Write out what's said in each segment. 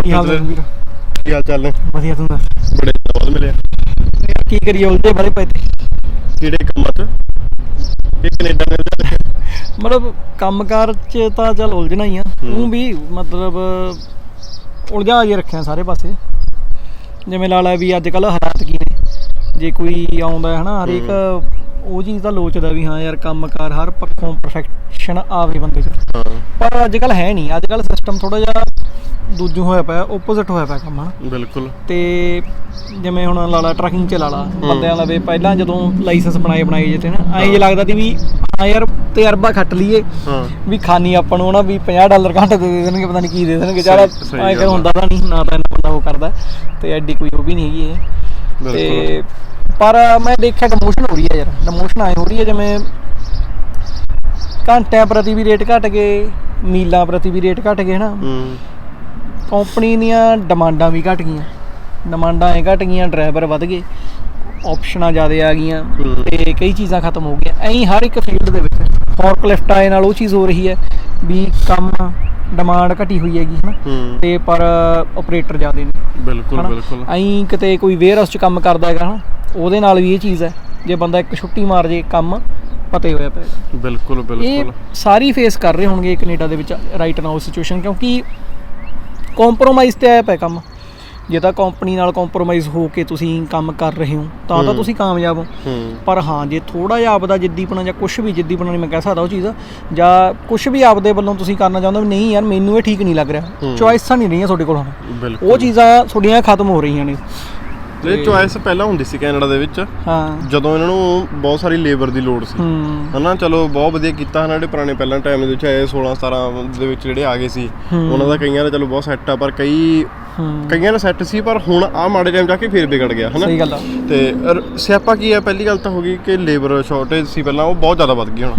ਹੋਰ ਕੀ ਹਾਲ ਹੈ ਕਿੱਧਰ? ਵੀਰ ਕੀ ਹਾਲ ਚਾਲ ਨੇ? ਵਧੀਆ ਤੂੰ ਦੱਸ। ਬੜੇ ਦਿਨਾਂ ਬਾਅਦ ਮਿਲਿਆ ਯਾਰ ਕੀ ਕਰੀਏ ਉਲਝੇ ਬੜੇ ਪਏ ਤੇ। ਕਿਹੜੇ ਕੰਮਾਂ 'ਚ? ਇਹ ਕੈਨੇਡਾ ਨੇ ਉਲਝਾ ਰੱਖਿਆ ਮਤਲਬ ਕੰਮਕਾਰ ਚ ਤਾਂ ਚੱਲ ਉਲਝਣਾ ਹੀ ਆ। ਹੂੰ। ਉਹ ਵੀ ਮਤਲਬ ਉਲਝਾ ਜੇ ਰੱਖਿਆ ਸਾਰੇ ਪਾਸੇ। ਜਿਵੇਂ ਲਾ ਲਾ ਵੀ ਅੱਜ ਕੱਲ ਹਾਲਾਤ ਕੀ ਨੇ। ਜੇ ਕੋਈ ਆਉਂਦਾ ਹੈ ਨਾ ਹਰੇਕ ਉਹ ਚੀਜ਼ ਤਾਂ ਲੋਚਦਾ ਵੀ ਹਾਂ ਯਾਰ ਕੰਮਕਾਰ ਹਰ ਪੱਖੋਂ ਪਰਫੈਕਸ਼ਨ ਆਵੇ ਬੰਦੇ 'ਚ। ਹਾਂ। ਪਰ ਅੱਜ ਕੱਲ ਹੈ ਨਹੀਂ। ਅੱਜ ਕੱਲ ਸਿਸਟਮ ਥੋੜਾ ਜਿਹਾ ਦੂਜੂ ਹੋਇਆ ਪਿਆ ਆਪੋਜ਼ਿਟ ਹੋਇਆ ਪਿਆ ਕੰਮ ਹਨਾ? ਬਿਲਕੁਲ। ਤੇ ਜਿਵੇਂ ਹੁਣ ਲਾਲਾ ਟਰੱਕਿੰਗ ਚ ਲਾਲਾ ਬੰਦਿਆਂ ਲਵੇ ਪਹਿਲਾਂ ਜਦੋਂ ਲਾਇਸੈਂਸ ਬਣਾਏ ਬਣਾਏ ਜੇ ਤੇ ਨਾ ਐਂ ਜੇ ਲੱਗਦਾ ਸੀ ਵੀ ਹਾਂ ਯਾਰ ਤਜਰਬਾ ਖੱਟ ਲਈਏ ਹਾਂ। ਵੀ ਖਾਨੀ ਆਪਾਂ ਨੂੰ ਨਾ ਵੀ 50 ਡਾਲਰ ਘੰਟੇ ਦੇ ਦੇ ਦੇਣਗੇ ਪਤਾ ਨਹੀਂ ਕੀ ਦੇ ਦੇਣਗੇ ਸਹੀ ਐਂ ਕਰ। ਹੁੰਦਾ ਤਾਂ ਨਹੀਂ ਨਾ ਤਾਂ ਇੰਨਾ ਬੰਦਾ ਉਹ ਕਰਦਾ ਤੇ ਐਡੀ ਕੋਈ ਉਹ ਵੀ ਨਹੀਂ ਹੈਗੀ ਇਹ। ਤੇ ਪਰ ਮੈਂ ਦੇਖਿਆ ਡਿਮੋਸ਼ਨ ਹੋ ਰਹੀ ਹੈ ਯਾਰ ਡਿਮੋਸ਼ਨ ਆਏ ਹੋ ਰਹੀ ਹੈ ਜਿਵੇਂ ਘੰਟਿਆਂ ਪ੍ਰਤੀ ਵੀ ਰੇਟ ਘਟ ਗਏ ਮੀਲਾਂ ਪ੍ਰਤੀ ਵੀ ਰੇਟ ਘਟ ਗਏ ਹਨਾ? ਹੂੰ। ਕੰਪਨੀ ਦੀਆਂ ਡਿਮਾਂਡਾਂ ਵੀ ਘਟ ਗਈਆਂ। ਡਿਮਾਂਡਾਂ ਐ ਘਟ ਗਈਆਂ ਡਰਾਈਵਰ ਵਧ ਗਏ ਆਪਸ਼ਨਾਂ ਜ਼ਿਆਦਾ ਆ ਗਈਆਂ। ਤੇ ਕਈ ਚੀਜ਼ਾਂ ਖਤਮ ਹੋ ਗਈਆਂ। ਐਂ ਹਰ ਇੱਕ ਫੀਲਡ ਦੇ ਵਿੱਚ ਫੋਰਕਲਿਫਟ ਆਏ ਨਾਲ ਉਹ ਚੀਜ਼ ਹੋ ਰਹੀ ਹੈ ਵੀ ਕੰਮ ਡਿਮਾਂਡ ਘਟੀ ਹੋਈ ਹੈਗੀ ਹਨਾ? ਤੇ ਪਰ ਆਪਰੇਟਰ ਜ਼ਿਆਦੇ ਨੇ ਬਿਲਕੁਲ ਬਿਲਕੁਲ। ਐਂ ਕਿਤੇ ਕੋਈ ਵੇਅਰ ਹਾਊਸ 'ਚ ਕੰਮ ਕਰਦਾ ਹੈਗਾ ਹਨਾ? ਉਹਦੇ ਨਾਲ ਵੀ ਇਹ ਚੀਜ਼ ਹੈ ਜੇ ਬੰਦਾ ਇੱਕ ਛੁੱਟੀ ਮਾਰ ਜੇ ਕੰਮ ਪਤੇ ਹੋਇਆ ਪਿਆ ਬਿਲਕੁਲ ਇਹ ਬਿਲਕੁਲ। ਸਾਰੀ ਫੇਸ ਕਰ ਰਹੇ ਹੋਣਗੇ ਕੈਨੇਡਾ ਦੇ ਵਿੱਚ ਰਾਈਟ ਨਾਓ ਸਿਚੁਏਸ਼ਨ ਕਿਉਂਕਿ ਕੰਪਰੋਮਾਈਜ਼ ਤੇ ਆਇਆ ਪਿਆ ਕੰਮ। ਜੇ ਤਾਂ ਕੰਪਨੀ ਨਾਲ ਕੰਪਰੋਮਾਈਜ਼ ਹੋ ਕੇ ਤੁਸੀਂ ਕੰਮ ਕਰ ਰਹੇ ਹੋ ਤਾਂ ਤਾਂ। ਤੁਸੀਂ ਕਾਮਯਾਬ ਹੋ। ਪਰ ਹਾਂ ਜੇ ਥੋੜਾ ਜਿਹਾ ਆਪਦਾ ਜਿੱਦੀਪਣਾ ਜਾਂ ਕੁਝ ਵੀ ਜਿੱਦੀਪਣਾ ਨਹੀਂ ਮੈਂ ਕਹਿ ਸਕਦਾ ਉਹ ਚੀਜ਼ ਜਾਂ ਕੁਝ ਵੀ ਆਪਦੇ ਵੱਲੋਂ ਤੁਸੀਂ ਕਰਨਾ ਚਾਹੁੰਦੇ ਹੋ ਨਹੀਂ ਯਾਰ ਮੈਨੂੰ ਇਹ ਠੀਕ ਨਹੀਂ ਲੱਗ ਰਿਹਾ। ਚੁਆਇਸਾਂ ਨਹੀਂ ਰਹੀਆਂ ਤੁਹਾਡੇ ਕੋਲ ਹੁਣ। ਉਹ ਚੀਜ਼ਾਂ ਤੁਹਾਡੀਆਂ ਖਤਮ ਹੋ ਰਹੀਆਂ ਨੇ। ਇਹ ਚੁਆਇਸ ਪਹਿਲਾਂ ਹੁੰਦੀ ਸੀ ਕੈਨੇਡਾ ਦੇ ਵਿੱਚ। ਹਾਂ। ਜਦੋਂ ਇਹਨਾਂ ਨੂੰ ਬਹੁਤ ਸਾਰੀ ਲੇਬਰ ਦੀ ਲੋੜ ਸੀ। ਹਨਾ ਚਲੋ ਬਹੁਤ ਵਧੀਆ ਕੀਤਾ ਹਨਾ ਜਿਹੜੇ ਪੁਰਾਣੇ ਪਹਿਲਾਂ ਟਾਈਮ ਦੇ ਵਿੱਚ ਆਏ 16 17 ਦੇ ਵਿੱਚ ਜਿਹੜੇ ਆ ਗਏ ਸੀ। ਉਹਨਾਂ ਦਾ ਕਈਆਂ ਦਾ ਚਲੋ ਬਹੁਤ ਸੈੱਟ ਆ ਪਰ ਕਈ ਕਈਆਂ ਦਾ ਸੈੱਟ ਸੀ ਪਰ ਹੁਣ ਆ ਮਾੜੇ ਟਾਈਮ ਜਾ ਕੇ ਫੇਰ ਵਿਗੜ ਗਿਆ ਹਨਾ। ਸਹੀ ਗੱਲ ਆ। ਤੇ ਸਿਆਪਾ ਕੀ ਹੈ ਪਹਿਲੀ ਗੱਲ ਤਾਂ ਹੋ ਗਈ ਕਿ ਲੇਬਰ ਸ਼ਾਰਟੇਜ ਸੀ ਪਹਿਲਾਂ ਉਹ ਬਹੁਤ ਜ਼ਿਆਦਾ ਵੱਧ ਗਈ ਹੁਣ।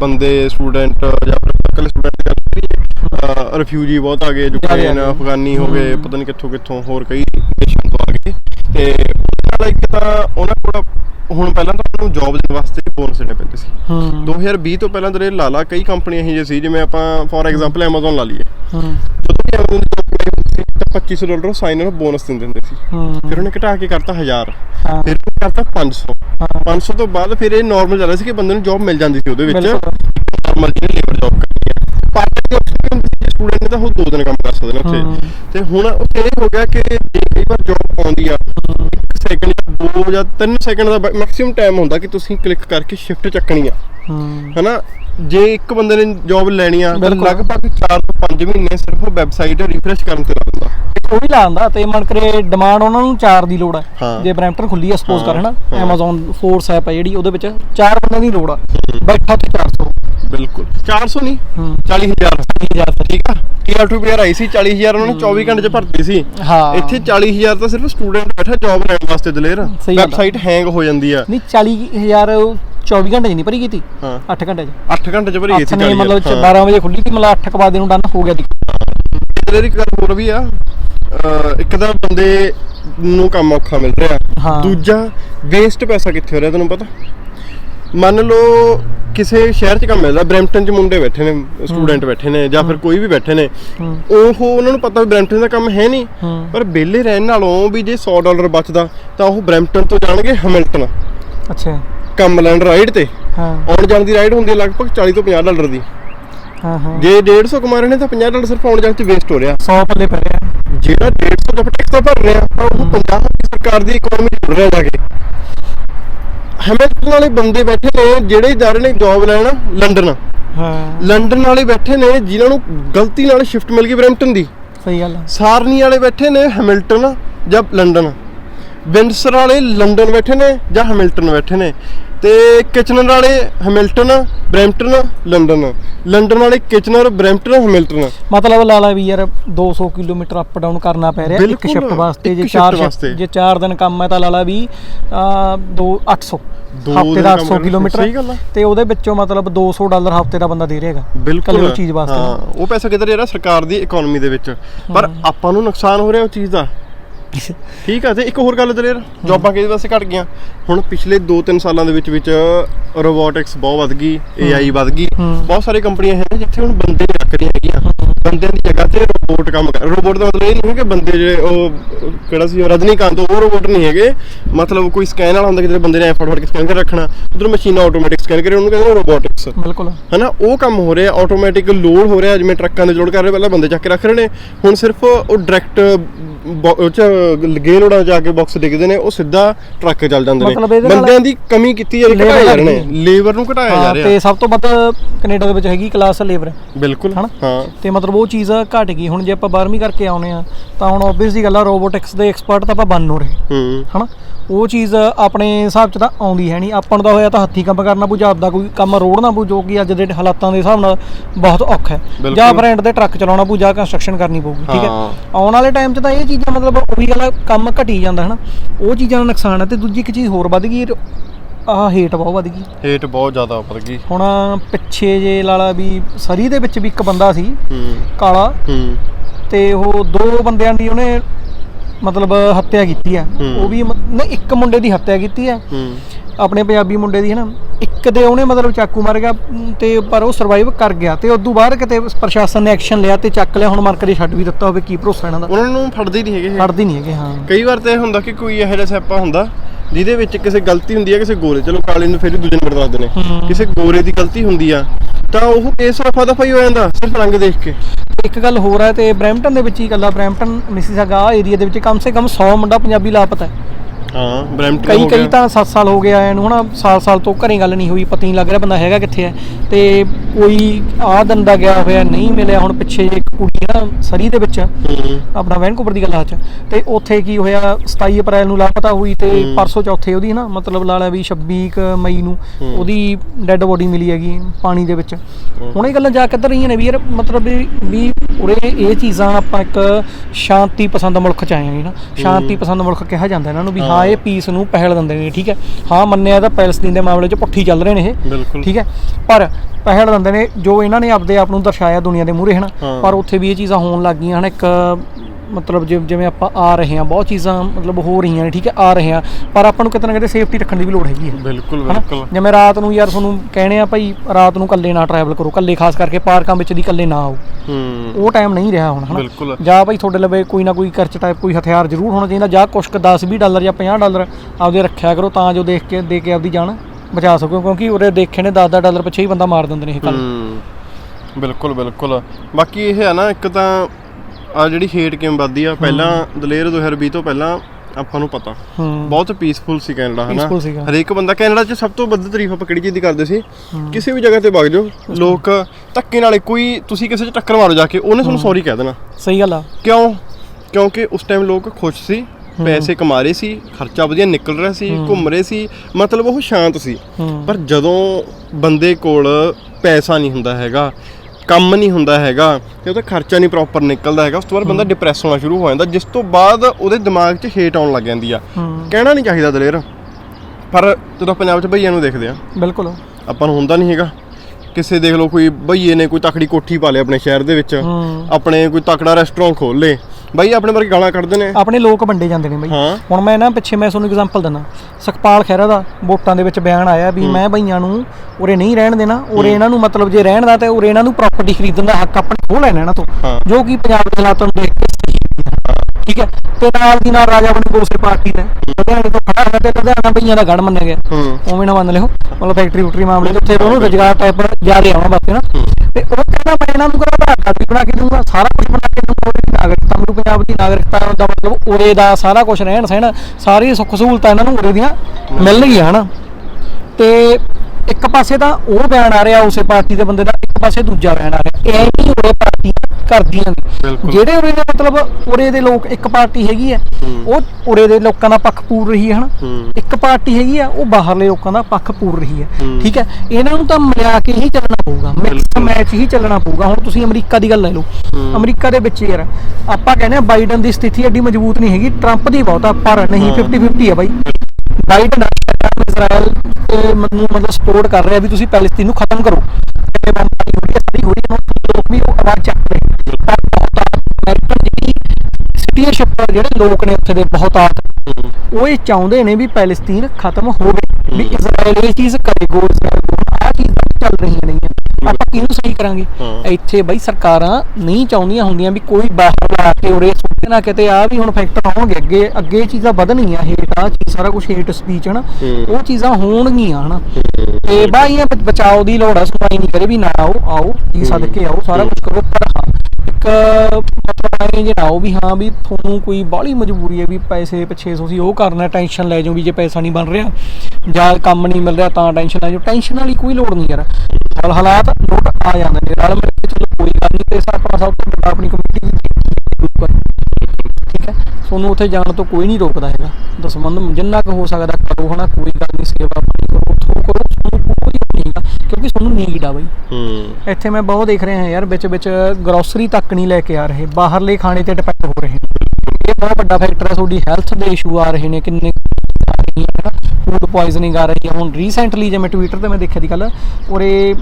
ਬੰਦੇ ਸਟੂਡੈਂਟ ਜਾਂ ਫਿਰ ਇਕੱਲੇ ਸਟੂਡੈਂਟ ਦੀ ਗੱਲ ਕਰੀਏ ਰਿਫਿਊਜੀ ਬਹੁਤ ਆ ਗਏ ਆ। ਯੂਕਰੇਨ। ਅਫਗਾਨੀ ਹੋ ਗਏ। ਪਤਾ ਨਹੀਂ ਕਿੱਥੋਂ ਕਿੱਥੋਂ ਹੋਰ ਕਈ ਆ ਤੇ ਨਾਲ ਇੱਕ ਤਾਂ ਉਹਨਾਂ ਕੋਲ ਹੁਣ ਪਹਿਲਾਂ ਤਾਂ ਉਹਨੂੰ ਜੌਬ ਦੇ ਵਾਸਤੇ ਬੋਨਸ ਦੇਣੇ ਪੈਂਦੇ ਸੀ। ਹੂੰ। 2020 ਤੋਂ ਪਹਿਲਾਂ ਜਿਹੜੇ ਲਾਲਾ ਕਈ ਕੰਪਨੀਆਂ ਇਹੋ ਜਿਹੀ ਸੀ ਜਿਵੇਂ ਆਪਾਂ ਫੋਰ ਐਗਜ਼ਾਮਪਲ Amazon ਲਾ ਲਈਏ। ਹੂੰ। ਜਦੋਂ ਵੀ Amazon ਦੀ ਜੌਬ ਕਰਾਈ ਹੁੰਦੀ ਸੀ ਤਾਂ 2500 ਡਾਲਰ ਸਾਈਨਰ ਬੋਨਸ ਦਿੰਦੇ ਹੁੰਦੇ ਸੀ। ਫਿਰ ਉਹਨੇ ਘਟਾ ਕੇ ਕਰਤਾ 1000 ਹਾਂ। ਫਿਰ ਉਹਨੇ ਕਰਤਾ 500 ਹਾਂ। 500 ਤੋਂ ਬਾਅਦ ਫਿਰ ਇਹ ਨਾਰਮਲ ਚੱਲ ਰਿਹਾ ਸੀ ਕਿ ਬੰਦੇ ਨੂੰ ਜੌਬ ਮਿਲ ਜਾਂਦੀ ਸੀ ਉਹਦੇ ਵਿੱਚ। ਨਾਰਮਲ ਜਿਹੜੀ ਲੇਬਰ ਜੌਬ ਕਰਦੀ ਹੈ ਪਾਰਟ ਦੀ ਆਪਸ਼ਨ ਹੁੰਦੀ ਸਟੂਡੈਂਟ ਨੇ ਤਾਂ ਉਹ ਦੋ ਦਿਨ ਕੰਮ ਕਰ ਸਕਦੇ ਨੇ ਉੱਥੇ। ਤੇ ਹੁਣ ਉਹ ਇਹ ਹੋ ਗਿਆ ਕਿ ਜੇ ਕਈ ਵਾਰ ਜੌਬ ਆਉਂਦੀ ਆ ਇੱਕ ਸੈਕਿੰਡ ਜਾਂ ਦੋ ਜਾਂ ਤਿੰਨ ਸੈਕਿੰਡ ਦਾ ਮੈਕਸਿਮਮ ਟਾਈਮ ਹੁੰਦਾ ਕਿ ਤੁਸੀਂ ਕਲਿੱਕ ਕਰਕੇ ਸ਼ਿਫਟ ਚੱਕਣੀ ਆ। ਹਨਾ? ਜੇ ਇੱਕ ਬੰਦੇ ਨੇ ਜੌਬ ਲੈਣੀ ਆ ਤਾਂ। ਲਗਭਗ 4 ਤੋਂ 5 ਮਹੀਨੇ ਸਿਰਫ ਵੈਬਸਾਈਟ ਰਿਫਰੈਸ਼ ਕਰਨ ਤੇ ਲਾ ਦਿੰਦਾ ਉਹ ਵੀ ਲਾਉਂਦਾ ਤੇ ਮਨ ਕਰੇ ਡਿਮਾਂਡ ਉਹਨਾਂ ਨੂੰ ਚਾਰ ਦੀ ਲੋੜ ਹੈ। ਜੇ ਬ੍ਰੈਂਪਟਨ ਖੁੱਲੀ ਆ ਸਪੋਜ਼ ਕਰ ਹਨਾ। Amazon ਫੋਰਸ ਐਪ ਹੈ ਜਿਹੜੀ ਉਹਦੇ ਵਿੱਚ ਚਾਰ ਬੰਦਿਆਂ ਦੀ ਲੋੜ ਆ। ਬੈਠਾ ਉੱਥੇ 400 ਬਿਲਕੁਲ। 400 ਨਹੀਂ ਹੂੰ। 40000 ਹਜ਼ਾਰ। ਠੀਕ ਆ। ਟੀਆਰ 2 ਪਲੇਅਰ ਆਈ ਸੀ 40000 ਉਹਨਾਂ ਨੇ 24 ਘੰਟੇ ਚ ਭਰਤੀ ਸੀ। ਹਾਂ। ਇੱਥੇ 40000 ਤਾਂ ਸਿਰਫ ਸਟੂਡੈਂਟ ਬੈਠਾ ਜੌਬ ਲੈਣ ਵਾਸਤੇ ਦਲੇਰ। ਵੈਬਸਾਈਟ ਹੈਂਗ ਹੋ ਜਾਂਦੀ ਆ। ਨਹੀਂ 40000 24 ਘੰਟੇ ਨਹੀਂ ਭਰੀ ਕੀਤੀ ਹਾਂ। 8 ਘੰਟੇ 'ਚ। 8 ਘੰਟੇ ਚ ਭਰੀ ਗਈ ਸੀ ਨੇ 40,000 ਮਤਲਬ ਹਾਂ। 12 ਵਜੇ ਖੁੱਲੀ ਸੀ ਮਤਲਬ 8 ਕੁ ਵਜੇ ਨੂੰ ਡਨ ਹੋ ਗਿਆ ਦੀ ਦਲੇਰ ਗੱਲ ਹੋਰ ਵੀ ਆ। ਇੱਕ ਤਾਂ ਬੰਦੇ ਨੂੰ ਕੰਮ ਔਖਾ ਮਿਲ ਰਿਹਾ। ਦੂਜਾ ਵੇਸਟ ਪੈਸਾ ਕਿੱਥੇ ਹੋ ਰਿਹਾ ਤੈਨੂੰ ਪਤਾ? ਮੰਨ ਲਓ ਕਿਸੇ ਸ਼ਹਿਰ 'ਚ ਕੰਮ ਮਿਲਦਾ ਬ੍ਰੈਂਪਟਨ 'ਚ ਮੁੰਡੇ ਬੈਠੇ ਨੇ ਸਟੂਡੈਂਟ ਬੈਠੇ ਨੇ ਜਾਂ ਫਿਰ ਕੋਈ ਵੀ ਬੈਠੇ ਨੇ ਉਹ ਉਹਨਾਂ ਨੂੰ ਪਤਾ ਵੀ ਬ੍ਰੈਂਪਟਨ ਦਾ ਕੰਮ ਹੈ ਨਹੀਂ। ਪਰ ਵਿਹਲੇ ਰਹਿਣ ਨਾਲੋਂ ਵੀ ਜੇ 100 ਡਾਲਰ ਬਚਦਾ ਤਾਂ ਉਹ ਬ੍ਰੈਂਪਟਨ ਤੋਂ ਜਾਣਗੇ ਹੈਮਿਲਟਨ। ਅੱਛਾ। ਕੰਮ ਲੈਣ ਰਾਈਡ ਤੇ। ਹਾਂ। ਆਉਣ ਜਾਣ ਦੀ ਰਾਈਡ ਹੁੰਦੀ ਹੈ ਲਗਭਗ 40 ਤੋਂ 50 ਡਾਲਰ ਦੀ। ਹਾਂ ਹਾਂ। ਜੇ 150 ਕਮਾ ਰਹੇ ਨੇ ਤਾਂ 50 ਡਾਲਰ ਸਿਰਫ ਆਉਣ ਜਾਣ 'ਚ ਵੇਸਟ ਹੋ ਰਿਹਾ। 100 ਪੱਲੇ ਪੈ ਰਿਹਾ। ਜਿਹੜਾ 150 ਦਾ ਟੈਕਸ ਤਾਂ ਭਰ ਰਿਹਾ ਤਾਂ ਉਹ 50 ਦੀ ਸਰਕਾਰ ਦੀ ਇਕਨੋਮੀ ਜੁੜ ਰਿਹਾ ਜਾ ਕੇ। ਹੈਮਿਲਟਨ ਵਾਲੇ ਬੰਦੇ ਬੈਠੇ ਨੇ ਜਿਹੜੇ ਜਾ ਰਹੇ ਨੇ ਜੌਬ ਲੈਣ ਲੰਡਨ ਹਾਂ। ਲੰਡਨ ਵਾਲੇ ਬੈਠੇ ਨੇ ਜਿਨ੍ਹਾਂ ਨੂੰ ਗਲਤੀ ਨਾਲ ਸ਼ਿਫਟ ਮਿਲ ਗਈ ਬ੍ਰੈਂਪਟਨ ਦੀ। ਸਹੀ ਗੱਲ ਸਾਰਨੀ ਵਾਲੇ ਬੈਠੇ ਨੇ ਹੈਮਿਲਟਨ ਜਾਂ ਲੰਡਨ ਵਿੰਡਸਰ ਵਾਲੇ ਲੰਡਨ ਬੈਠੇ ਨੇ ਜਾਂ ਹੈਮਿਲਟਨ ਬੈਠੇ ਨੇ? ਤੇ ਕਿਚਨਰ ਵਾਲੇ ਹੈਮਿਲਟਨ ਬ੍ਰੈਂਪਟਨ ਲੰਡਨ। ਲੰਡਨ ਵਾਲੇ ਕਿਚਨਰ ਬ੍ਰੈਂਪਟਨ ਹੈਮਿਲਟਨ। ਮਤਲਬ ਲਾ ਲਾ ਵੀ ਯਾਰ 200 ਕਿਲੋਮੀਟਰ ਅਪ ਡਾਊਨ ਕਰਨਾ ਪੈ ਰਿਹਾ ਇੱਕ ਸ਼ਿਫਟ ਵਾਸਤੇ ਜੇ ਚਾਰ। ਜੇ 4 ਦਿਨ ਕੰਮ ਹੈ ਤਾਂ ਲਾ ਲਾ ਵੀ ਆ 2 800 ਦੋ ਹਫ਼ਤੇ ਦਾ ਕੰਮ 800 ਕਰਨਾ, ਕਿਲੋਮੀਟਰ। ਸਹੀ ਗੱਲ ਆ। ਤੇ ਉਹਦੇ ਵਿੱਚੋਂ ਮਤਲਬ 200 ਡਾਲਰ ਹਫ਼ਤੇ ਦਾ ਬੰਦਾ ਦੇ ਰਿਹਾਗਾ ਬਿਲਕੁਲ। ਉਹ ਚੀਜ਼ ਵਾਸਤੇ। ਹਾਂ ਉਹ ਪੈਸਾ ਕਿੱਧਰ ਜਾ ਰਿਹਾ ਸਰਕਾਰ ਦੀ ਇਕਨੋਮੀ ਦੇ ਵਿੱਚ। ਪਰ ਆਪਾਂ ਨੂੰ ਨੁਕਸਾਨ ਹੋ ਰਿਹਾ ਉਹ ਚੀਜ਼ ਦਾ। ਠੀਕ ਆ ਤੇ ਇੱਕ ਹੋਰ ਗੱਲ ਦਲੇਰ ਜੌਬਾਂ ਕਿਹਦੇ ਵਾਸਤੇ ਘਟ ਗਈਆਂ? ਹੁਣ ਪਿਛਲੇ 2-3 ਸਾਲਾਂ ਦੇ ਵਿੱਚ ਵਿੱਚ ਰੋਬੋਟਿਕਸ ਬਹੁਤ ਵੱਧ ਗਈ AI ਵੱਧ ਗਈ। ਹੂੰ। ਬਹੁਤ ਸਾਰੀ ਕੰਪਨੀਆਂ ਹਨ ਜਿੱਥੇ ਹੁਣ ਬੰਦੇ ਨਹੀਂ ਰੱਖ ਰਹੀਆਂ ਹੈਗੀਆਂ। ਬੰਦਿਆਂ ਦੀ ਜਗ੍ਹਾ ਤੇ ਰੋਬੋਟ ਕੰਮ ਕਰ ਰੋਬੋਟ ਦਾ ਮਤਲਬ ਇਹ ਨਹੀਂ ਹੈ ਕਿ ਬੰਦੇ ਜਿਹੜੇ ਉਹ ਕਿਹੜਾ ਸੀ ਉਹ ਰਜਨੀਕਾਂਤ ਉਹ ਰੋਬੋਟ ਨਹੀਂ ਹੈਗੇ। ਮਤਲਬ ਕੋਈ ਸਕੈਨ ਵਾਲਾ ਹੁੰਦਾ ਕਿਤੇ ਬੰਦੇ ਨੇ ਐ ਫੜ ਫੜ ਕੇ ਸਕੈਨ ਕਰ ਰੱਖਣਾ ਉਧਰ ਮਸ਼ੀਨ ਆਟੋਮੈਟਿਕ ਸਕੈਨ ਕਰੇ ਉਹਨੂੰ ਕਹਿੰਦੇ ਰੋਬੋਟਿਕਸ। ਬਿਲਕੁਲ। ਹਨਾ ਉਹ ਕੰਮ ਹੋ ਰਿਹਾ ਆਟੋਮੈਟਿਕ ਲੋਡ ਹੋ ਰਿਹਾ ਜਿਵੇਂ ਟਰੱਕਾਂ ਦੇ ਲੋਡ ਕਰ ਰਹੇ ਪਹਿਲਾਂ ਬੰਦੇ ਚੱਕ ਕੇ ਰੱਖ ਰਹੇ ਨੇ। ਹੁਣ ਸਿਰਫ ਉਹ ਡਾਇਰੈਕਟ ਉਹ ਚ ਉਡਾ ਜਾ ਕੇ ਬਾਕਸ ਡਿੱਗਦੇ ਨੇ ਉਹ ਸਿੱਧਾ ਟਰੱਕ ਚੱਲ ਜਾਂਦੇ ਨੇ। ਬੰਦਿਆਂ ਦੀ ਕਮੀ ਕੀਤੀ ਜਾ ਰਹੀ ਘਟਾਏ ਜਾ ਰਹੇ ਲੇਬਰ ਨੂੰ ਘਟਾਇਆ ਜਾ ਰਿਹਾ। ਤੇ ਸਭ ਤੋਂ ਵੱਧ ਕੈਨੇਡਾ ਦੇ ਵਿੱਚ ਹੈਗੀ ਕਲਾਸ ਲੇਬਰ। ਬਿਲਕੁਲ? ਹਾਂ। ਤੇ ਮਤਲਬ ਉਹ ਚੀਜ਼ ਘਟ ਗਈ। ਹੁਣ ਜੇ ਆਪਾਂ 12ਵੀਂ ਕਰਕੇ ਆਉਨੇ ਆ ਤਾਂ ਹੁਣ ਆਬਵੀਅਸ ਦੀ ਗੱਲ ਆ ਰੋਬੋਟਿਕਸ ਦੇ ਐਕਸਪਰਟ ਤਾਂ ਆਪਾਂ ਬਣ ਹੋ ਰਹੇ। ਹੂੰ। ਹਨਾ? ਉਹ ਚੀਜ਼ ਆਪਣੇ ਹਿਸਾਬ ਚ ਤਾਂ ਆਉਂਦੀ ਹੈ ਨਹੀਂ ਆਪਾਂ ਨੂੰ ਤਾਂ ਹੋਇਆ ਤਾਂ ਹੱਥੀ ਕੰਮ ਕਰਨਾ ਪਊ ਜਾਂ ਆਪਦਾ ਕੋਈ ਕੰਮ ਰੋੜਨਾ ਪਊ ਜੋ ਕਿ ਅੱਜ ਦੇ ਹਾਲਾਤਾਂ ਦੇ ਹਿਸਾਬ ਨਾਲ ਬਹੁਤ ਔਖਾ ਹੈ। ਜਾਂ ਬ੍ਰਾਂਡ ਦੇ ਟਰੱਕ ਚਲਾਉਣਾ ਪਊ ਜਾਂ ਕੰਸਟਰਕਸ਼ਨ ਕਰਨੀ ਪਊਗੀ ਠੀਕ ਹੈ? ਹਾਂ। ਆਉਣ ਵਾਲੇ ਟਾਈਮ 'ਚ ਤਾਂ ਇਹ ਚੀਜ਼ਾਂ ਮਤਲਬ ਉਹੀ ਗੱਲ ਆ, ਕੰਮ ਘਟੀ ਜਾਂਦਾ ਹਨਾ ਉਹ ਚੀਜ਼ਾਂ ਦਾ ਨੁਕਸਾਨ ਹੈ ਤੇ ਦੂਜੀ ਇੱਕ ਚੀਜ਼ ਹੋਰ ਵੱਧ ਗਈ ਆਹ ਹੇਟ ਬਹੁਤ ਵੱਧ ਗਈ। ਹੇਟ ਬਹੁਤ ਜ਼ਿਆਦਾ ਉੱਪਰ ਗਈ। ਹੁਣ ਪਿੱਛੇ ਜੇ ਲਾਲਾ ਵੀ ਸਰੀ ਦੇ ਵਿੱਚ ਵੀ ਇੱਕ ਬੰਦਾ ਸੀ ਹੂੰ। ਕਾਲਾ ਹੂੰ। ਤੇ ਉਹ ਦੋ ਬੰਦਿਆਂ ਦੀ ਉਹਨੇ ਮਤਲਬ ਹੱਤਿਆ ਕੀਤੀ ਹੂੰ। ਉਹ ਵੀ ਨਹੀਂ ਇੱਕ ਮੁੰਡੇ ਦੀ ਹੱਤਿਆ ਕੀਤੀ ਹੂੰ। ਆਪਣੇ ਪੰਜਾਬੀ ਮੁੰਡੇ ਦੀ ਹੈ ਨਾ ਇੱਕ ਦੇ ਉਹਨੇ ਮਤਲਬ ਚਾਕੂ ਮਾਰ ਗਿਆ ਤੇ ਪਰ ਉਹ ਸਰਵਾਈਵ ਕਰ ਗਿਆ। ਤੇ ਉਦੋਂ ਬਾਅਦ ਕਿਤੇ ਪ੍ਰਸ਼ਾਸਨ ਨੇ ਐਕਸ਼ਨ ਲਿਆ ਤੇ ਚੱਕ ਲਿਆ ਹੁਣ ਮਰ ਕੇ ਛੱਡ ਵੀ ਦਿੱਤਾ ਹੋਵੇ ਕੀ ਭਰੋਸਾ ਇਹਨਾਂ ਦਾ? ਉਹਨਾਂ ਨੂੰ ਫੜਦੇ ਨਹੀਂ ਹੈਗੇ। ਫੜਦੇ ਨਹੀਂ ਹੈਗੇ ਹਾਂ। ਕਈ ਵਾਰ ਤਾਂ ਇਹ ਹੁੰਦਾ ਕਿ ਕੋਈ ਇਹੋ ਜਿਹਾ ਸਿਆਪਾ ਹੁੰਦਾ। ਜਿਹਦੇ ਵਿੱਚ ਕਿਸੇ ਗਲਤੀ ਹੁੰਦੀ ਹੈ ਕਿਸੇ ਗੋਰੇ ਚਲੋ ਕਾਲੇ ਨੂੰ ਫਿਰ ਵੀ ਦੂਜੇ ਨੰਬਰ ਦੱਸਦੇ ਨੇ ਹੂੰ। ਕਿਸੇ ਗੋਰੇ ਦੀ ਗਲਤੀ ਹੁੰਦੀ ਆ ਤਾਂ ਉਹ ਕੇਸ ਰਫਾ ਦਫਾ ਹੀ ਹੋ ਜਾਂਦਾ ਸਿਰਫ ਰੰਗ ਦੇਖ ਕੇ ਇੱਕ ਗੱਲ ਹੋਰ ਹੈ ਤੇ ਬ੍ਰੈਂਪਟਨ ਦੇ ਵਿੱਚ ਹੀ ਗੱਲਾਂ ਬ੍ਰੈਂਪਟਨ ਮਿਸੀਸਾਗਾ ਏਰੀਆ ਦੇ ਵਿੱਚ ਕਮ ਸੇ ਕਮ 100 ਮੁੰਡਾ ਪੰਜਾਬੀ ਲਾਪਤਾ ਹੈ ਹਾਂ ਬ੍ਰੈਂਪਟਨ ਕਈ ਕਈ ਗਿਆ। ਤਾਂ 7 ਸਾਲ ਹੋ ਗਏ ਆਏ ਨੂੰ ਹਨਾ ਸਾਲ ਸਾਲ ਤੋਂ ਘਰੇ ਗੱਲ ਨਹੀਂ ਹੋਈ ਪਤਾ ਨਹੀਂ ਲੱਗ ਰਿਹਾ ਬੰਦਾ ਹੈਗਾ ਕਿੱਥੇ ਹੈ ਤੇ ਕੋਈ ਆਹ ਦੰਦਾ ਗਿਆ ਹੋਇਆ ਨਹੀਂ ਮਿਲਿਆ ਹੁਣ ਪਿੱਛੇ ਇੱਕ ਕੁੜੀ ਨਾ ਸਰੀ ਦੇ ਵਿੱਚ ਆਪਣਾ ਵੈਨਕੂਵਰ ਦੀ ਗੱਲ ਆ ਚ ਤੇ ਉੱਥੇ ਕੀ ਹੋਇਆ 27 ਅਪ੍ਰੈਲ ਨੂੰ ਲਾਪਤਾ ਹੋਈ ਤੇ। ਪਰਸੋਂ ਚੌਥੇ ਉਹਦੀ ਨਾ ਮਤਲਬ ਲਾ ਲਿਆ ਵੀ 26 ਕੁ ਮਈ ਨੂੰ। ਉਹਦੀ ਡੈੱਡ ਬੋਡੀ ਮਿਲੀ ਹੈਗੀ ਪਾਣੀ ਦੇ ਵਿੱਚ। ਹੁਣ ਇਹ ਗੱਲਾਂ ਜਾ ਕਿੱਧਰ ਰਹੀਆਂ ਨੇ ਵੀ ਯਾਰ ਮਤਲਬ ਵੀ ਉਰੇ ਇਹ ਚੀਜ਼ਾਂ ਆਪਾਂ ਇੱਕ ਸ਼ਾਂਤੀ ਪਸੰਦ ਮੁਲਕ ਚ ਆਏ ਹਾਂ ਨਾ ਸ਼ਾਂਤੀ ਪਸੰਦ ਮੁਲਕ ਕਿਹਾ ਜਾਂਦਾ ਇਹਨਾਂ ਨੂੰ ਵੀ ਹਾਂ। ਇਹ ਪੀਸ ਨੂੰ ਪਹਿਲ ਦਿੰਦੇ ਨੇ ਠੀਕ ਹੈ ਹਾਂ ਮੰਨਿਆ ਤਾਂ ਪੈਲਸਤੀਨ ਦੇ ਮਾਮਲੇ 'ਚ ਪੁੱਠੀ ਚੱਲ ਰਹੇ ਨੇ ਇਹ ਠੀਕ ਹੈ ਪਰ ਪਹਿਲ ਦਿੰਦੇ ਨੇ ਜੋ ਇਹਨਾਂ ਨੇ ਆਪਦੇ ਆਪ ਨੂੰ ਦਰਸਾਇਆ ਦੁਨੀਆ ਦੇ ਮੂਹਰੇ ਹਨ। ਪਰ ਉੱਥੇ ਵੀ ਇਹ ਚੀਜ਼ਾਂ ਹੋਣ ਲੱਗ ਗਈਆਂ ਹਨ। ਇੱਕ ਮਤਲਬ ਜਿਵ- ਆਪਾਂ ਆ ਰਹੇ ਹਾਂ ਬਹੁਤ ਚੀਜ਼ਾਂ ਮਤਲਬ ਹੋ ਰਹੀਆਂ ਨੇ ਠੀਕ ਹੈ ਆ ਰਹੇ ਹਾਂ। ਪਰ ਆਪਾਂ ਨੂੰ ਕਿਤੇ ਨਾ ਕਿਤੇ ਸੇਫਟੀ ਰੱਖਣ ਦੀ ਵੀ ਲੋੜ ਹੈਗੀ ਹੈ। ਬਿਲਕੁਲ ਬਿਲਕੁਲ। ਜਿਵੇਂ ਰਾਤ ਨੂੰ ਯਾਰ ਤੁਹਾਨੂੰ ਕਹਿਣੇ ਆ ਭਾਈ ਰਾਤ ਨੂੰ ਇਕੱਲੇ ਨਾ ਟਰੈਵਲ ਕਰੋ ਇਕੱਲੇ ਖਾਸ ਕਰਕੇ ਪਾਰਕਾਂ ਵਿੱਚ ਦੀ ਇਕੱਲੇ ਨਾ ਆਓ। ਹੂੰ। ਉਹ ਟਾਈਮ ਨਹੀਂ ਰਿਹਾ ਹੁਣ ਹਨਾ? ਬਿਲਕੁਲ। ਜਾਂ ਭਾਈ ਤੁਹਾਡੇ ਲਵੇ ਕੋਈ ਨਾ ਕੋਈ ਖਰਚ ਟਾਈਪ ਕੋਈ ਹਥਿਆਰ ਜ਼ਰੂਰ ਹੋਣਾ ਚਾਹੀਦਾ ਜਾਂ ਕੁਛ ਕੁ 10 20 ਡਾਲਰ ਜਾਂ 50 ਡਾਲਰ ਆਪਦੇ ਰੱਖਿਆ ਕਰੋ ਤਾਂ ਜੋ ਦੇਖ ਕੇ ਦੇ ਕੇ ਆਪਦੀ ਜਾਨ ਬਚਾ ਸਕੋ ਕਿਉਂਕਿ ਉਰੇ ਦੇਖੇ ਨੇ 10 10 ਡਾਲਰ ਪਿੱਛੇ ਹੀ ਬੰਦਾ ਮਾਰ ਦਿੰਦੇ ਨੇ ਇਹ ਕੱਲ ਬਿਲਕੁਲ ਬਿਲਕੁਲ। ਬਾਕੀ ਇਹ ਹੈ ਨਾ ਇੱਕ ਤਾਂ ਆ ਜਿਹੜੀ ਹੇਟ ਕਿਵੇਂ ਵੱਧਦੀ ਆ ਪਹਿਲਾਂ ਦਲੇਰ 2020 ਤੋਂ ਪਹਿਲਾਂ ਆਪਾਂ ਨੂੰ ਪਤਾ। ਬਹੁਤ ਪੀਸਫੁਲ ਸੀ ਕੈਨੇਡਾ ਹਨਾ। ਹਰੇਕ ਬੰਦਾ ਕੈਨੇਡਾ 'ਚ ਸਭ ਤੋਂ ਵੱਧ ਤਾਰੀਫ ਆਪਾਂ ਕਿਹੜੀ ਚੀਜ਼ ਦੀ ਕਰਦੇ ਸੀ? ਕਿਸੇ ਵੀ ਜਗ੍ਹਾ ਤੇ ਵਗ ਜਾਓ ਲੋਕ ਧੱਕੇ ਨਾਲੇ ਕੋਈ ਤੁਸੀਂ ਕਿਸੇ 'ਚ ਟੱਕਰ ਮਾਰੋ ਜਾ ਕੇ ਉਹਨੇ ਤੁਹਾਨੂੰ ਸੌਰੀ ਕਹਿ ਦੇਣਾ। ਸਹੀ ਗੱਲ ਆ। ਕਿਉਂ? ਕਿਉਂਕਿ ਉਸ ਟਾਈਮ ਲੋਕ ਖੁਸ਼ ਸੀ ਪੈਸੇ ਕਮਾ ਰਹੇ ਸੀ ਖਰਚਾ ਵਧੀਆ ਨਿਕਲ ਰਿਹਾ ਸੀ ਘੁੰਮ ਰਹੇ ਸੀ ਮਤਲਬ ਉਹ ਸ਼ਾਂਤ ਸੀ। ਪਰ ਜਦੋਂ ਬੰਦੇ ਕੋਲ ਪੈਸਾ ਨਹੀਂ ਹੁੰਦਾ ਹੈਗਾ ਕੰਮ ਨਹੀਂ ਹੁੰਦਾ ਹੈਗਾ ਤੇ ਉਹਦਾ ਖਰਚਾ ਨਹੀਂ ਪ੍ਰੋਪਰ ਨਿਕਲਦਾ ਹੈਗਾ। ਉਸ ਤੋਂ ਬਾਅਦ ਬੰਦਾ ਡਿਪਰੈਸ ਹੋਣਾ ਸ਼ੁਰੂ ਹੋ ਜਾਂਦਾ ਜਿਸ ਤੋਂ ਬਾਅਦ ਉਹਦੇ ਦਿਮਾਗ 'ਚ ਹੇਟ ਆਉਣ ਲੱਗ ਜਾਂਦੀ ਆ। ਕਹਿਣਾ ਨਹੀਂ ਚਾਹੀਦਾ ਦਲੇਰ। ਪਰ ਜਦੋਂ ਪੰਜਾਬ 'ਚ ਭਈਆਂ ਨੂੰ ਦੇਖਦੇ ਆ ਬਿਲਕੁਲ। ਆਪਾਂ ਨੂੰ ਹੁੰਦਾ ਨਹੀਂ ਹੈਗਾ। ਕਿਸੇ ਦੇਖ ਲਓ ਕੋਈ ਭਈਏ ਨੇ ਕੋਈ ਤਕੜੀ ਕੋਠੀ ਪਾ ਲਿਆ ਆਪਣੇ ਸ਼ਹਿਰ ਦੇ ਵਿੱਚ ਆਪਣੇ ਕੋਈ ਤਕੜਾ ਰੈਸਟੋਰੈਂਟ ਖੋਲ ਲੇ ਬਾਈ ਆਪਣੇ ਵਰਗੇ ਗਾਲਾਂ ਕੱਢਦੇ ਨੇ। ਆਪਣੇ ਲੋਕ ਵੰਡੇ ਜਾਂਦੇ ਨੇ ਬਈ। ਹਾਂ। ਹੁਣ ਮੈਂ ਨਾ ਪਿੱਛੇ ਮੈਂ ਤੁਹਾਨੂੰ ਐਗਜ਼ਾਮਪਲ ਦਿੰਦਾ। ਸੁਖਪਾਲ ਖਹਿਰਾ ਦਾ ਵੋਟਾਂ ਦੇ ਵਿੱਚ ਬਿਆਨ ਆਇਆ ਵੀ ਮੈਂ ਬਈਆਂ ਨੂੰ ਉਰੇ ਨਹੀਂ ਰਹਿਣ ਦੇਣਾ ਉਰੇ ਇਹਨਾਂ ਨੂੰ ਮਤਲਬ ਜੇ ਰਹਿਣ ਦਾ ਤੇ ਉਰੇ ਇਹਨਾਂ ਨੂੰ ਪ੍ਰਾਪਰਟੀ ਖਰੀਦਣ ਦਾ ਹੱਕ ਆਪਣੇ ਕੋਲ ਲੈਣਾ ਇਹਨਾਂ ਤੋਂ। ਜੋ ਕਿ ਪੰਜਾਬ ਦੇ ਹਾਲਾਤਾਂ ਨੂੰ ਦੇਖ ਕੇ। ਠੀਕ ਹੈ? ਤੇ ਨਾਲ ਦੀ ਨਾਲ ਰਾਜਾ ਬਣੀ ਗੋਸੇ ਪਾਰਟੀ ਨੇ ਲੁਧਿਆਣੇ ਤੋਂ ਖੜਾ ਹੈ ਤੇ ਲੁਧਿਆਣਾ ਬਈਆਂ ਦਾ ਗੜ ਮੰਨਿਆ ਗਿਆ। ਉਵੇਂ ਨਾ ਮੰਨ ਲਿਓ। ਮਤਲਬ ਫੈਕਟਰੀ ਫੁਕਟਰੀ ਮਾਮਲੇ ਚ ਉੱਥੇ ਉਹਨੂੰ ਰੁਜ਼ਗਾਰ ਟਾਈਪ ਜ਼ਿਆਦਾ ਆਉਣਾ ਬਸ ਨਾ? ਤੇ ਉਹ ਕਹਿੰਦਾ ਮੈਂ ਇਹਨਾਂ ਨੂੰ ਕਹਿੰਦਾ ਆਧਾਰ ਕਾਰਡ ਵੀ ਬਣਾ ਕੇ ਦੂੰਗਾ ਸਾਰਾ ਕੁਝ ਬਣਾ ਕੇ ਦੂੰਗਾ ਪੰਜਾਬ ਦੀ ਨਾਗਰਿਕਤਾ ਦਾ ਮਤਲਬ ਉਰੇ ਦਾ ਸਾਰਾ ਕੁਝ ਰਹਿਣ ਸਹਿਣ ਸਾਰੀ ਸੁੱਖ ਸਹੂਲਤਾਂ ਇਹਨਾਂ ਨੂੰ ਉਰੇ ਦੀਆਂ ਮਿਲਣਗੀਆਂ, ਹਨਾ? ਤੇ ਇੱਕ ਪਾਸੇ ਤਾਂ ਉਹ ਬਿਆਨ ਆ ਰਿਹਾ ਉਸੇ ਪਾਰਟੀ ਦੇ ਬੰਦੇ ਦਾ ਪਾਸੇ ਦੂਜਾ ਬਿਆਨ ਆ ਰਿਹਾ ਇਹ ਨਹੀਂ ਉਰੇ ਪਾਰਟੀਆਂ ਕਰਦੀਆਂ ਨੇ। ਜਿਹੜੇ ਉਰੇ ਦੇ ਮਤਲਬ ਉਰੇ ਦੇ ਲੋਕ ਇੱਕ ਪਾਰਟੀ ਹੈਗੀ ਹੈ ਉਹ ਉਰੇ ਦੇ ਲੋਕਾਂ ਦਾ ਪੱਖ ਪੂਰ ਰਹੀ ਹੈ ਹਨਾ? ਇੱਕ ਪਾਰਟੀ ਹੈਗੀ ਆ ਉਹ ਬਾਹਰਲੇ ਲੋਕਾਂ ਦਾ ਪੱਖ ਪੂਰ ਰਹੀ ਹੈ। ਠੀਕ ਹੈ? ਇਹਨਾਂ ਨੂੰ ਤਾਂ ਮਿਲਾ ਕੇ ਹੀ ਚੱਲਣਾ ਪਊਗਾ। ਮਿਕਸ। ਮੈਚ ਹੀ ਚੱਲਣਾ ਪਊਗਾ। ਹੁਣ ਤੁਸੀਂ ਅਮਰੀਕਾ ਦੀ ਗੱਲ ਲੈ ਲਓ। ਅਮਰੀਕਾ ਦੇ ਵਿੱਚ ਯਾਰ ਆਪਾਂ ਕਹਿੰਦੇ ਆ ਬਾਈਡਨ ਦੀ ਸਥਿਤੀ ਐਡੀ ਮਜ਼ਬੂਤ ਨਹੀਂ ਹੈਗੀ। ਟਰੰਪ ਦੀ ਬਹੁਤ ਆ ਪਰ ਨਹੀਂ ਹਾਂ। 50 50 ਆ ਬਾਈ। ਬਾਈਡਨ ਇਜ਼ਰਾਈਲ ਤੇ ਮੈਨੂੰ ਮਤਲਬ ਸਪੋਰਟ ਕਰ ਰਿਹਾ ਵੀ ਤੁਸੀਂ ਪੈਲਸਤੀਨ ਨੂੰ ਖਤਮ ਕਰੋ। ਤੇ ਬੰਬਾਰੀ ਹੋ ਰਹੀ ਹੈ ਸਾਰੀ ਹੋ ਰਹੀ ਹੈ ਲੋਕ ਵੀ ਉਹ ਆਵਾਜ਼ ਚੱਕ ਰਹੇ ਨੇ। ਪਰ ਬਹੁਤ ਅਮਰੀਕਨ ਜਿਹੜੀ ਸਿਟੀਜ਼ਨਸ਼ਿਪ ਜਿਹੜੇ ਲੋਕ ਨੇ ਉੱਥੇ ਦੇ ਬਹੁਤ ਆ ਉਹ ਇਹ ਚਾਹੁੰਦੇ ਨੇ ਵੀ ਪੈਲਸਤੀਨ ਖਤਮ ਹੋਵੇ ਵੀ ਇਜ਼ਰਾਈਲ ਇਹ ਚੀਜ਼ ਕਰੇਗੋ ਆ ਚੀਜ਼ਾਂ ਚੱਲ ਰਹੀਆਂ ਨਹੀਂ ਆਪਾਂ ਕਿਹਨੂੰ ਸਹੀ ਕਰਾਂਗੇ। ਇੱਥੇ ਬਈ ਸਰਕਾਰਾਂ ਨਹੀਂ ਚਾਹੁੰਦੀਆਂ ਹੁੰਦੀਆਂ ਵੀ ਕੋਈ ਬਾਹਰ ਲਾ ਕੇ ਉਰੇ ਸੁੱਟੇ ਨਾ ਕਿਤੇ ਆ ਵੀ ਹੁਣ ਫੈਕਟਰ ਹੋਣਗੇ ਅੱਗੇ ਅੱਗੇ ਚੀਜ਼ਾਂ ਵਧਣਗੀਆਂ ਹੇਠ ਆ ਚੀਜ਼ ਸਾਰਾ ਕੁਝ ਹੇਠ ਸਪੀਚ ਹਨਾ। ਉਹ ਚੀਜ਼ਾਂ ਹੋਣਗੀਆਂ ਹਨਾ? ਤੇ ਬਾਈ ਇਹ ਬਚਾਓ ਦੀ ਲੋੜ ਆ ਸੁਣਾਈ ਨਹੀਂ ਕਰੇ ਵੀ ਨਾ ਆਓ ਆਓ ਜੀ ਸਦਕੇ ਆਓ ਸਾਰਾ ਕੁਝ ਕਰੋ ਪਰ ਹਾਂ ਜੇ ਨਾ ਆਓ ਵੀ ਹਾਂ ਵੀ ਤੁਹਾਨੂੰ ਕੋਈ ਬਾਹਲੀ ਮਜਬੂਰੀ ਹੈ ਵੀ ਪੈਸੇ ਪਿੱਛੇ ਤੁਸੀਂ ਉਹ ਕਰਨਾ, ਟੈਨਸ਼ਨ ਲੈ ਜਾਓ ਵੀ ਜੇ ਪੈਸਾ ਨਹੀਂ ਬਣ ਰਿਹਾ, ਜਾਂ ਕੰਮ ਨਹੀਂ ਮਿਲ ਰਿਹਾ ਤਾਂ ਟੈਨਸ਼ਨ ਲੈ ਜਾਓ। ਟੈਨਸ਼ਨ ਵਾਲੀ ਕੋਈ ਲੋੜ ਨਹੀਂ ਯਾਰ। ਹਾਲ ਹਾਲਾਤ ਲੋਟ ਆ ਜਾਂਦੇ ਨੇ, ਰਲ ਮਿਲ ਕੇ ਚਲੋ, ਕੋਈ ਗੱਲ ਨਹੀਂ ਤੇ ਆਪਣਾ ਸਭ ਤੋਂ ਵੱਡਾ ਆਪਣੀ ਕਮੇਟੀ ਠੀਕ ਹੈ? ਤੁਹਾਨੂੰ ਉੱਥੇ ਜਾਣ ਤੋਂ ਕੋਈ ਨਹੀਂ ਰੋਕਦਾ ਹੈਗਾ। ਦਸਮੰਦ, ਜਿੰਨਾ ਕੁ ਹੋ ਸਕਦਾ ਕਰੋ ਹਨਾ, ਕੋਈ ਗੱਲ ਨਹੀਂ, ਸੇਵਾ ਪਾਣੀ ਕਰੋ, ਉੱਥੋਂ ਕਰੋ। ਕਿਉਂਕਿ ਤੁਹਾਨੂੰ ਨੀਡ ਆ ਬਈ। ਹੂੰ। ਇੱਥੇ ਮੈਂ ਬਹੁਤ ਦੇਖ ਰਿਹਾ ਹਾਂ ਯਾਰ ਵਿੱਚ ਵਿੱਚ ਗਰੋਸਰੀ ਤੱਕ ਨਹੀਂ ਲੈ ਕੇ ਆ ਰਹੇ। ਬਾਹਰਲੇ ਖਾਣੇ ਤੇ ਡਿਪੈਂਡ ਹੋ ਰਹੇ ਨੇ। ਇਹ ਬਹੁਤ ਵੱਡਾ ਫੈਕਟਰ ਹੈ ਤੁਹਾਡੀ ਹੈਲਥ ਦੇ ਇਸ਼ੂ ਆ ਰਹੇ ਨੇ ਕਿੰਨੇ ਫੂਡ ਪੋਇਜ਼ਨਿੰਗ ਆ ਰਹੀ ਹੈ ਹੁਣ ਰੀਸੈਂਟਲੀ ਜਿਵੇਂ ਟਵਿੱਟਰ ਤੇ ਮੈਂ ਦੇਖਿਆ ਦੀ ਗੱਲ ਔਰੇ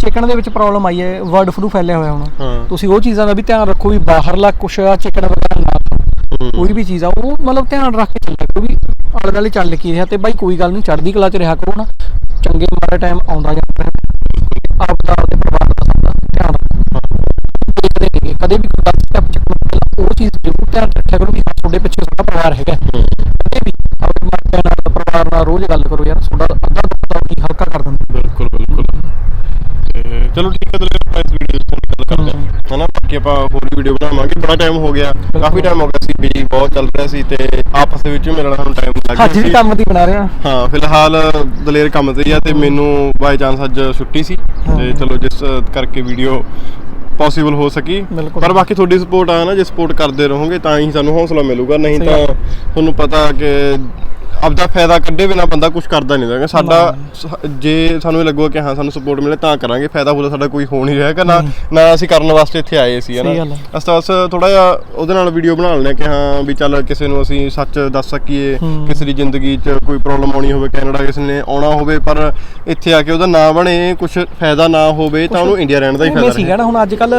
ਚਿਕਨ ਦੇ ਵਿੱਚ ਪ੍ਰੋਬਲਮ ਆਈ ਹੈ ਵਰਡ ਫਲੂ ਫੈਲਿਆ ਹੋਇਆ ਹੁਣ। ਤੁਸੀਂ ਉਹ ਚੀਜ਼ਾਂ ਦਾ ਵੀ ਧਿਆਨ ਰੱਖੋ ਵੀ ਬਾਹਰਲਾ ਕੁਛ ਆ ਚਿਕਨ ਵਗੈਰਾ ਨਾ। ਕੋਈ ਵੀ ਚੀਜ਼ ਆ ਉਹ ਮਤਲਬ ਧਿਆਨ ਰੱਖ ਕੇ ਚੱਲਿਆ ਕਰੋ ਵੀ ਆਲੇ ਦੁਆਲੇ ਚੱਲ ਕੀ ਰਿਹਾ ਤੇ ਬਾਈ ਕੋਈ ਗੱਲ ਨਹੀਂ ਚੜ੍ਹਦੀ ਕਲਾ ਚ ਰਿਹਾ ਕਰੋ ਨਾ। ਚੰਗੇ ਮਾੜੇ ਟਾਈਮ ਆਉਂਦਾ ਜਾਂਦਾ ਆਪ ਦਾ ਆਪਦੇ ਪਰਿਵਾਰ ਦਾ ਸਭ ਦਾ ਧਿਆਨ ਦੇਖਦੇ ਨੇਗੇ ਕਦੇ ਵੀ ਕੋਈ ਗਲਤ ਸਟੈਪ ਚੱਕਣ ਪਹਿਲਾਂ ਉਹ ਚੀਜ਼ ਜ਼ਰੂਰ ਧਿਆਨ ਰੱਖਿਆ ਕਰੋ ਵੀ ਹਾਂ ਤੁਹਾਡੇ ਪਿੱਛੇ ਸਾਡਾ ਪਰਿਵਾਰ ਹੈਗਾ। ਕਦੇ ਵੀ ਆਪਣੇ ਮਾਪਿਆਂ ਨਾਲ ਪਰਿਵਾਰ ਨਾਲ ਰੋਜ਼ ਗੱਲ ਕਰੋ ਯਾਰ ਤੁਹਾਡਾ ਅੱਧਾ ਦੁੱਖਦਾ ਵੀ ਹਲਕਾ ਕਰ ਦਿੰਦਾ। ਬਿਲਕੁਲ ਬਿਲਕੁਲ। ਚਲੋ ਠੀਕ ਹੈ ਦਲੇ ਆਪਾਂ ਇਸ ਵੀਡੀਓ ਤੋਂ ਗੱਲ ਕਰਦੇ ਹਾਂ ਹਨਾ ਬਾਕੀ ਆਪਾਂ ਹੋਰ ਵੀ ਵੀਡੀਓ ਬਣਾਵਾਂਗੇ। ਬੜਾ ਟਾਈਮ ਹੋ ਗਿਆ। ਕਾਫੀ ਟਾਈਮ ਹੋ ਗਿਆ ਸੀ ਬਿਜ਼ੀ ਬਹੁਤ ਚੱਲ ਰਿਹਾ ਸੀ ਤੇ ਆਪਸ ਦੇ ਵਿੱਚ ਵੀ ਮਿਲਣ ਸਾਨੂੰ ਟਾਈਮ ਲੱਗ ਅੱਜ ਗਿਆ ਵੀ ਸੀ। ਕੰਮ ਦੀ ਬਣਾ ਰਿਹਾ ਹਾਂ। ਫਿਲਹਾਲ ਦਲੇਰ ਕੰਮ ਤੇ ਹੀ ਆ ਤੇ ਮੈਨੂੰ ਬਾਈ ਚਾਂਸ ਅੱਜ ਛੁੱਟੀ ਸੀ। ਤੇ। ਚਲੋ ਜਿਸ ਕਰਕੇ ਵੀਡੀਓ ਪੋਸੀਬਲ ਹੋ ਸਕੀ। ਬਿਲਕੁਲ। ਪਰ ਬਾਕੀ ਤੁਹਾਡੀ ਸਪੋਰਟ ਆ ਨਾ ਜੇ ਸਪੋਰਟ ਕਰਦੇ ਰਹੋਗੇ ਤਾਂ ਹੀ ਸਾਨੂੰ ਹੌਸਲਾ ਮਿਲੂਗਾ। ਨਹੀਂ ਤਾਂ। ਤੁਹਾਨੂੰ ਪਤਾ ਕਿ ਆਪਦਾ ਫਾਇਦਾ ਕੱਢੇ ਬਿਨਾ ਬੰਦਾ ਕੁਝ ਕਰਦਾ ਨਹੀਂ ਹੈਗਾ। ਸਾਡਾ ਸ- ਜੇ ਸਾਨੂੰ ਇਹ ਲੱਗੂਗਾ ਕਿ ਹਾਂ ਸਾਨੂੰ ਸਪੋਰਟ ਮਿਲੇ ਤਾਂ ਕਰਾਂਗੇ ਫਾਇਦਾ ਫੂਦਾ ਸਾਡਾ ਕੋਈ ਹੋ ਨਹੀਂ ਰਿਹਾਗਾ ਨਾ ਨਾ ਅਸੀਂ ਕਰਨ ਵਾਸਤੇ ਇੱਥੇ ਆਏ ਸੀ ਸਹੀ ਗੱਲ ਹਨਾ ਹੈ। ਅਸਤਾ ਬਸ ਥੋੜਾ ਜਿਹਾ ਉਹਦੇ ਨਾਲ ਵੀਡੀਓ ਬਣਾ ਲੈਣੇ ਕਿ ਹਾਂ ਵੀ ਚੱਲ ਕਿਸੇ ਨੂੰ ਅਸੀਂ ਸੱਚ ਦੱਸ ਸਕੀਏ। ਕਿਸੇ ਦੀ ਜ਼ਿੰਦਗੀ 'ਚ ਕੋਈ ਪ੍ਰੋਬਲਮ ਆਉਣੀ ਹੋਵੇ ਕੈਨੇਡਾ ਕਿਸੇ ਨੇ ਆਉਣਾ ਹੋਵੇ ਪਰ ਇੱਥੇ ਆ ਕੇ ਉਹਦਾ ਨਾ ਬਣੇ ਕੁਝ ਫਾਇਦਾ ਨਾ ਹੋਵੇ ਤਾਂ ਉਹਨੂੰ ਇੰਡੀਆ ਰਹਿਣ ਦਾ ਹੀ ਉਹਨੇ ਫਾਇਦਾ ਸੀਗਾ ਨਾ ਹੁਣ ਅੱਜ ਕੱਲ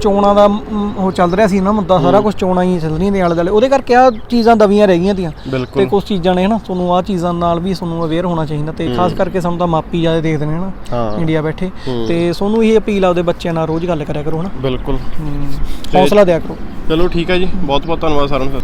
ਚੋਣਾਂ ਦਾ ਮ, ਉਹ ਚੱਲ ਰਿਹਾ ਸੀ ਨਾ ਮੁੱਦਾ ਸਾਰਾ ਕੁਝ ਚੋਣਾਂ ਹੀ ਚੱਲ ਰਹੀਆਂ ਨੇ ਆਲੇ ਦੁਆਲੇ ਉਹਦੇ ਕਰਕੇ ਆ ਚੀਜ਼ਾਂ ਦਵੀਆਂ ਰਹਿ ਗਈਆਂ ਤੀਆਂ। ਤੇ ਬਿਲਕੁਲ ਕੁਝ ਚੀਜ਼ਾਂ ਨੇ ਹਨਾ ਤੁਹਾਨੂੰ ਆ ਚੀਜ਼ਾਂ ਨਾਲ ਵੀ ਤੁਹਾਨੂੰ ਅਵੇਅਰ ਹੋਣਾ ਚਾਹੀਦਾ ਤੇ ਖਾਸ ਕਰਕੇ ਸਾਨੂੰ ਤਾਂ ਮਾਪੀ ਜ਼ਿਆਦਾ ਦੇਖਦੇ ਨੇ ਹਨਾ ਹਾਂ। ਇੰਡੀਆ ਬੈਠੇ। ਤੇ ਤੁਹਾਨੂੰ ਇਹ ਅਪੀਲ ਆ ਉਹਦੇ ਬੱਚਿਆਂ ਨਾਲ ਰੋਜ਼ ਗੱਲ ਕਰਿਆ ਕਰੋ ਹਨਾ। ਬਿਲਕੁਲ। ਹੌਸਲਾ ਦਿਆ ਕਰੋ। ਚਲੋ ਠੀਕ ਹੈ ਜੀ ਬਹੁਤ ਬਹੁਤ ਧੰਨਵਾਦ ਸਾਰਿਆਂ ਨੂੰ